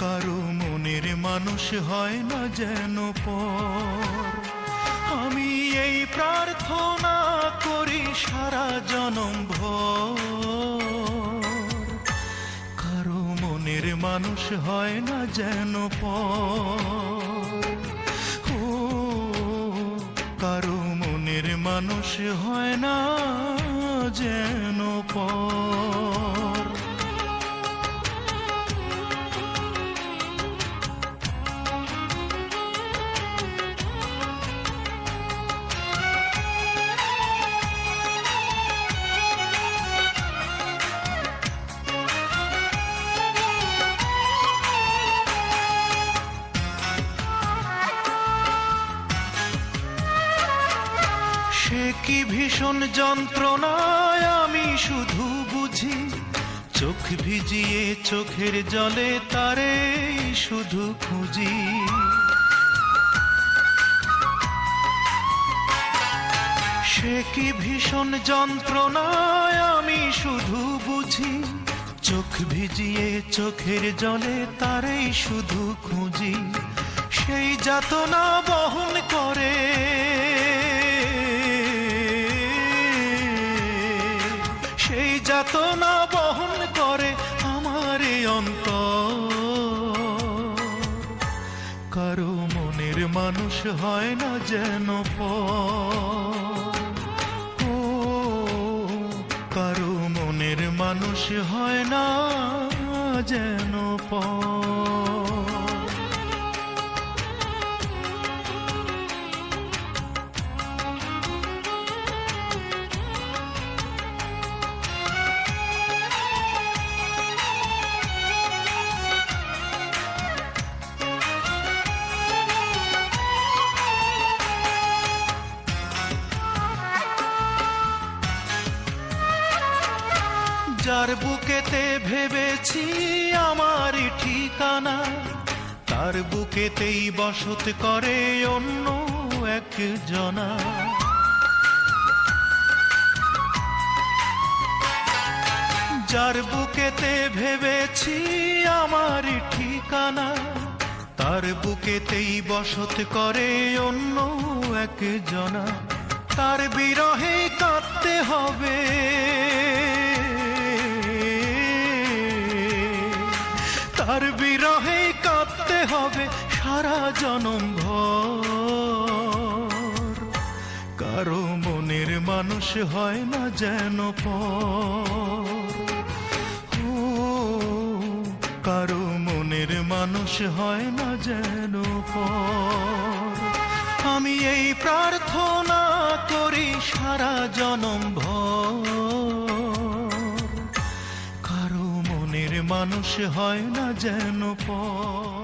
কারও মনের মানুষ হয় না যেন পর। আমি এই প্রার্থনা করি সারা জনম কারও মনের মানুষ হয় না যেন ও, কারও মনের মানুষ হয় না যেন পর। সে কি ভীষণ যন্ত্রণায় আমি শুধু বুঝি, চোখ ভিজিয়ে চোখের জলে তারে শুধু খুঁজি। সে কি ভীষণ যন্ত্রণায় আমি শুধু বুঝি, চোখ ভিজিয়ে চোখের জলে তারেই শুধু খুঁজি। সেই যাতনা বহন করে যাতনা বহন করে আমার অন্ত কারও মনের মানুষ হয় না যেন প কারও মনের মানুষ হয় না যেন পর। যার বুকেতে ভেবেছি আমার ঠিকানা, তার বুকেতেই বসত করে অন্য এক জনা যার বুকেতে ভেবেছি আমার ঠিকানা, তার বুকেতেই বসত করে অন্য এক জনা তার বিরহে কাঁদতে হবে। হবে সারা জনম ভর। কারও মনের মানুষ হয় না যেন কারও মনের মানুষ হয় না যেন আমি এই প্রার্থনা করি সারা জনম ভর। কারও মনের মানুষ হয় না যেন পর।